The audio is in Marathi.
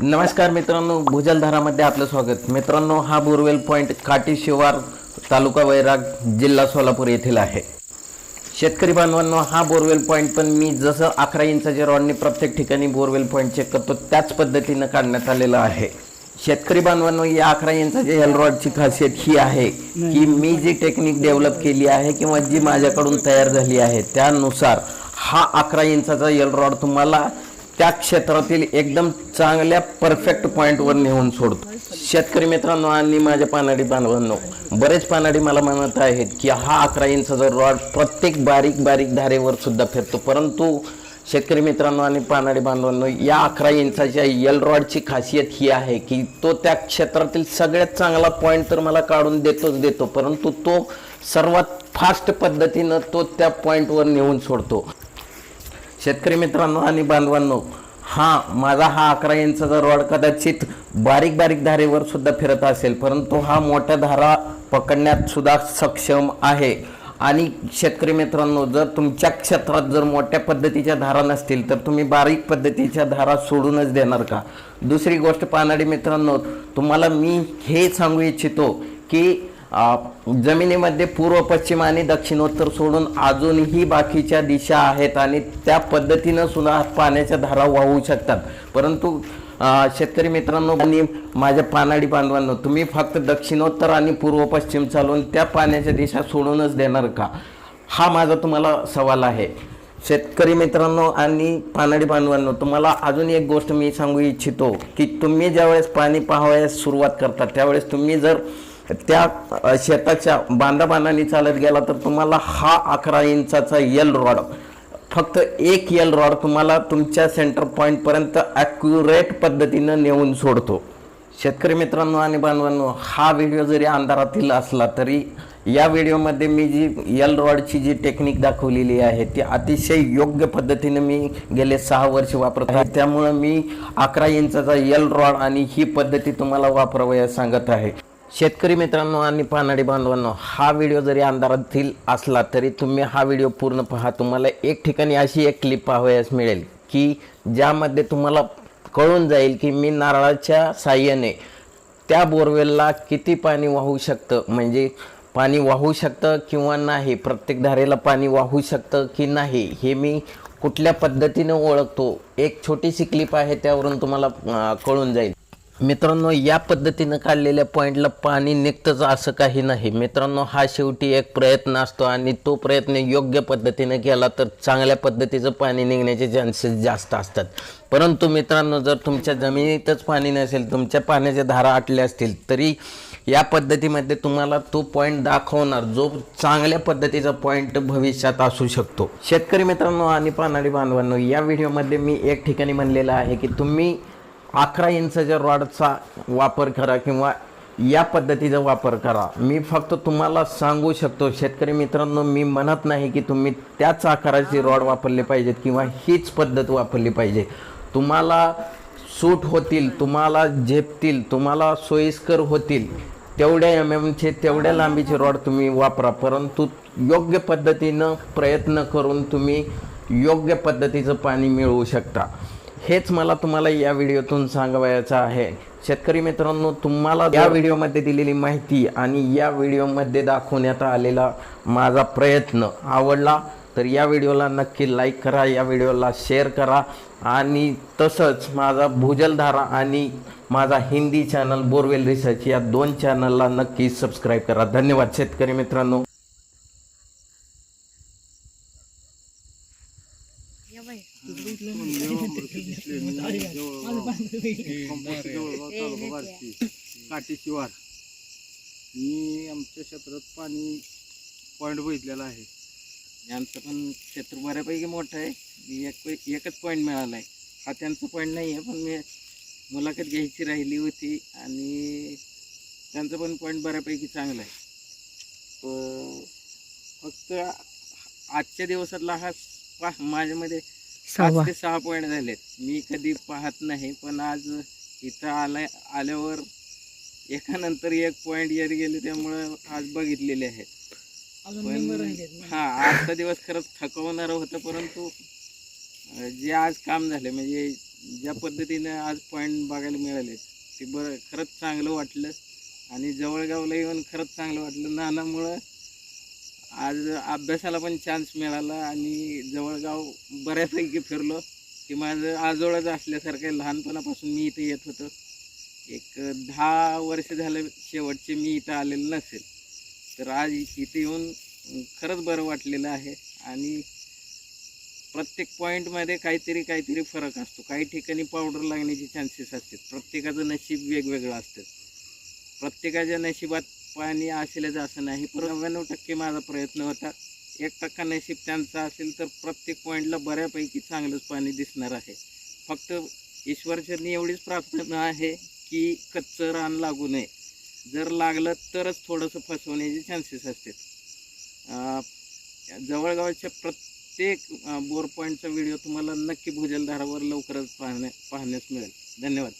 नमस्कार मित्रांनो भुजलधारामध्ये आपलं स्वागत. मित्रांनो हा बोरवेल पॉईंट काटी शिवार तालुका वैराग जिल्हा सोलापूर येथील आहे. शेतकरी बांधवांनो हा बोरवेल पॉईंट पण मी जसं अकरा इंचाच्या रॉडने प्रत्येक ठिकाणी बोरवेल पॉईंट चेक करतो त्याच पद्धतीनं काढण्यात आलेलं आहे. शेतकरी बांधवांनो या अकरा इंचाच्या एल रॉडची खासियत ही आहे की मी जी टेक्निक डेव्हलप केली आहे किंवा जी माझ्याकडून तयार झाली आहे त्यानुसार हा अकरा इंचाचा एल रॉड तुम्हाला त्या क्षेत्रातील एकदम चांगल्या परफेक्ट पॉईंटवर नेऊन सोडतो. शेतकरी मित्रांनो आणि माझ्या पानाडी बांधवांनो बरेच पानाडी मला म्हणत आहेत की हा अकरा इंचाचा रॉड प्रत्येक बारीक बारीक धारेवर सुद्धा फिरतो. परंतु शेतकरी मित्रांनो आणि पानाडी बांधवांनो या अकरा इंचाच्या यल रॉडची खासियत ही आहे की तो त्या क्षेत्रातील सगळ्यात चांगला पॉईंट तर मला काढून देतोच देतो. परंतु तो सर्वात फास्ट पद्धतीनं तो त्या पॉईंटवर नेऊन सोडतो. शेतकरी मित्रांनो आणि बांधवांनो हा माझा हा अकरा इंचाचा रॉड कदाचित बारीक बारीक धारेवर सुद्धा फिरत असेल परंतु हा मोठ्या धारा पकडण्यात सुद्धा सक्षम आहे. आणि शेतकरी मित्रांनो जर तुमच्या क्षेत्रात जर मोठ्या पद्धतीच्या धारा नसतील तर तुम्ही बारीक पद्धतीच्या धारा सोडूनच देणार का? दुसरी गोष्ट पानाडी मित्रांनो तुम्हाला मी हे सांगू इच्छितो की जमिनीमध्ये पूर्व पश्चिम आणि दक्षिणोत्तर सोडून अजूनही बाकीच्या दिशा आहेत आणि त्या पद्धतीनं सुद्धा पाण्याच्या धारा वाहू शकतात. परंतु शेतकरी मित्रांनो आणि माझ्या पानाडी बांधवांनो तुम्ही फक्त दक्षिणोत्तर आणि पूर्व पश्चिम चालवून त्या पाण्याच्या दिशा सोडूनच देणार का? हा माझा तुम्हाला सवाल आहे. शेतकरी मित्रांनो आणि पानाडी बांधवांनो तुम्हाला अजून एक गोष्ट मी सांगू इच्छितो की तुम्ही ज्यावेळेस पाणी पाहावयास सुरुवात करता त्यावेळेस तुम्ही जर त्या शेताच्या बांधाबांधाने चालत गेला तर तुम्हाला हा अकरा इंचाचा यल रॉड फक्त एक यल रॉड तुम्हाला तुमच्या सेंटर पॉईंटपर्यंत ॲक्युरेट पद्धतीनं नेऊन सोडतो. शेतकरी मित्रांनो आणि बांधवांनो हा व्हिडिओ जरी अंधारातील असला तरी या व्हिडिओमध्ये मी जी यल रॉडची जी टेक्निक दाखवलेली आहे ती अतिशय योग्य पद्धतीने मी गेले सहा वर्ष वापरत आहे. त्यामुळं मी अकरा इंचाचा यल रॉड आणि ही पद्धती तुम्हाला वापरावयास सांगत आहे. शेतकरी मित्रांनो आणि पानाडी बांधवांनो हा व्हिडिओ जरी अंधारातील असला तरी तुम्ही हा व्हिडिओ पूर्ण पहा. तुम्हाला एक ठिकाणी अशी एक क्लिप पाहावयास मिळेल की ज्यामध्ये तुम्हाला कळून जाईल की मी नारळाच्या साह्याने त्या बोरवेलला किती पाणी वाहू शकतं. म्हणजे पाणी वाहू शकतं किंवा नाही प्रत्येक धारेला पाणी वाहू शकतं की नाही हे मी कुठल्या पद्धतीने ओळखतो. एक छोटीशी क्लिप आहे त्यावरून तुम्हाला कळून जाईल. मित्रांनो या पद्धतीनं काढलेल्या पॉईंटला पाणी निघतंच असं काही नाही. मित्रांनो हा शेवटी एक प्रयत्न असतो आणि तो प्रयत्न योग्य पद्धतीने केला तर चांगल्या पद्धतीचं पाणी निघण्याचे चान्सेस जास्त असतात. परंतु मित्रांनो जर तुमच्या जमिनीतच पाणी नसेल तुमच्या पाण्याच्या धारा आटल्या असतील तरी या पद्धतीमध्ये तुम्हाला तो पॉईंट दाखवणार जो चांगल्या पद्धतीचा पॉईंट भविष्यात असू शकतो. शेतकरी मित्रांनो आणि पानाडी बांधवांनो या व्हिडिओमध्ये मी एक ठिकाणी म्हणलेलं आहे की तुम्ही अकरा इंचाच्या रॉडचा वापर करा किंवा या पद्धतीचा वापर करा. मी फक्त तुम्हाला सांगू शकतो शेतकरी मित्रांनो मी म्हणत नाही की तुम्ही त्याच आकाराची रॉड वापरले पाहिजेत किंवा हीच पद्धत वापरली पाहिजे. तुम्हाला सूट होतील तुम्हाला झेपतील तुम्हाला सोयीस्कर होतील तेवढ्या एम एमचे तेवढ्या लांबीचे रॉड तुम्ही वापरा. परंतु योग्य पद्धतीनं प्रयत्न करून तुम्ही योग्य पद्धतीचं पाणी मिळवू शकता. हेच मला तुम्हाला या व्हिडिओतून सांगावयाचं आहे. शेतकरी मित्रांनो तुम्हाला या व्हिडिओमध्ये दिलेली माहिती आणि या व्हिडिओमध्ये दाखवण्यात आलेला माझा प्रयत्न आवडला तर या व्हिडिओला नक्की लाईक करा या व्हिडिओला शेअर करा. आणि तसंच माझा भूजलधारा आणि माझा हिंदी चॅनल बोरवेल रिसर्च या दोन चॅनलला नक्की सबस्क्राईब करा. धन्यवाद शेतकरी मित्रांनो. काटेशिवार मी आमच्या क्षेत्रात पाणी पॉईंट बघितलेला आहे. यांचं पण क्षेत्र बऱ्यापैकी मोठं आहे. मी एक एकच पॉईंट मिळाला आहे हा त्यांचा पॉईंट नाही आहे पण मी मुलाखत घ्यायची राहिली होती आणि त्यांचं पण पॉईंट बऱ्यापैकी चांगला आहे. फक्त आजच्या दिवसातला हा माझ्यामध्ये सहावा. पाच ते सहा पॉईंट झालेत. मी कधी पाहत नाही पण आज इथं आल्या आल्यावर एकानंतर एक पॉईंट येत गेले त्यामुळं आज बघितलेले आहेत पण हा आजचा दिवस खरंच थकवणारा होता परंतु अं, जे आज काम झालं म्हणजे ज्या पद्धतीनं आज पॉईंट बघायला मिळाले ते बरं खरंच चांगलं वाटलं. आणि जवळगावला येऊन खरंच चांगलं वाटलं. नानामुळं आज अभ्यासाला पण चान्स मिळाला आणि जवळगाव बऱ्यापैकी फिरलो. की माझं आजोळच असल्यासारखं लहानपणापासून मी इथे येत होतो. एक दहा वर्ष झालं शेवटचे मी इथं आलेलं नसेल. तर आज इथे येऊन खरंच बरं वाटलेलं आहे. आणि प्रत्येक पॉईंटमध्ये काहीतरी काहीतरी फरक असतो. काही ठिकाणी पावडर लागण्याचे चान्सेस असतात. प्रत्येकाचं नशीब वेगवेगळं असतं. प्रत्येकाच्या नशिबात पाणी असेलच असं नाही. नव्याण्णव टक्के माझा प्रयत्न होता. एक टक्का नशीब त्यांचा असेल तर प्रत्येक पॉईंटला बऱ्यापैकी चांगलंच पाणी दिसणार आहे. फक्त ईश्वरचरणी एवढीच प्रार्थना आहे की कच्चं रान लागू नये. जर लागलं तरच थोडंसं फसवण्याचे चान्सेस असतात जवळगावच्या प्रत्येक बोर पॉईंटचा व्हिडिओ तुम्हाला नक्की भुजलधारावर लवकरच पाहण्या पाहण्यास मिळेल. धन्यवाद.